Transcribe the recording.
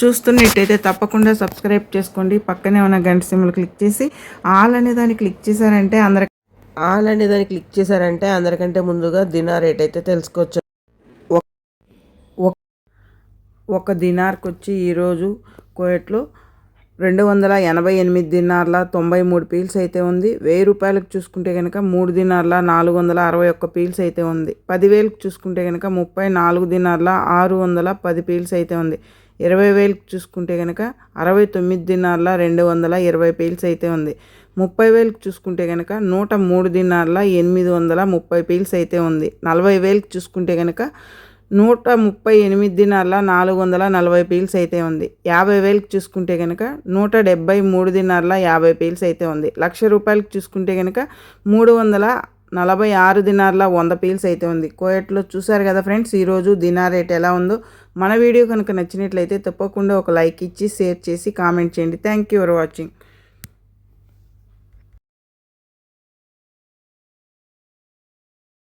చూస్తున్నట్టయితే తప్పకుండా సబ్స్క్రైబ్ చేసుకోండి. పక్కనే ఉన్న గంట సింబల్ క్లిక్ చేసి ఆల్ అనే దాన్ని క్లిక్ చేశారంటే అందరి ఆల్ అనే దాన్ని క్లిక్ చేశారంటే అందరికంటే ముందుగా దినా రేట్ అయితే తెలుసుకోవచ్చు. ఒక దినార్కి వచ్చి ఈరోజు కోయట్లో రెండు వందల ఎనభై ఎనిమిది దినార్ల తొంభై మూడు పీల్స్ అయితే ఉంది. వెయ్యి రూపాయలకు చూసుకుంటే కనుక మూడు దినార్ల నాలుగు వందల అరవై ఒక్క పీల్స్ అయితే ఉంది. పదివేలకు చూసుకుంటే కనుక ముప్పై నాలుగు దినార్ల ఆరు వందల పది పీల్స్ అయితే ఉంది. ఇరవై వేలకు చూసుకుంటే కనుక అరవై తొమ్మిది దినాల రెండు వందల ఇరవై పీల్స్ అయితే ఉంది. ముప్పై వేలకు చూసుకుంటే కనుక నూట మూడు దినాల ఎనిమిది వందల ముప్పై పీల్స్ అయితే ఉంది. నలభై వేలకు చూసుకుంటే కనుక నూట ముప్పై ఎనిమిది దినాల నాలుగు వందల నలభై పీల్స్ అయితే ఉంది. యాభై వేలకు చూసుకుంటే కనుక నూట డెబ్బై మూడు దినాల యాభై పీల్స్ అయితే ఉంది. లక్ష రూపాయలకు చూసుకుంటే కనుక మూడు వందల నలభై ఆరు దినార్ల వంద పీల్స్ అయితే ఉంది. కోయట్లో చూసారు కదా ఫ్రెండ్స్ ఈరోజు దినార్ రేట్ ఎలా ఉందో? మన వీడియో కనుక నచ్చినట్లయితే తప్పకుండా ఒక లైక్ ఇచ్చి షేర్ చేసి కామెంట్ చేయండి. Thank you for watching.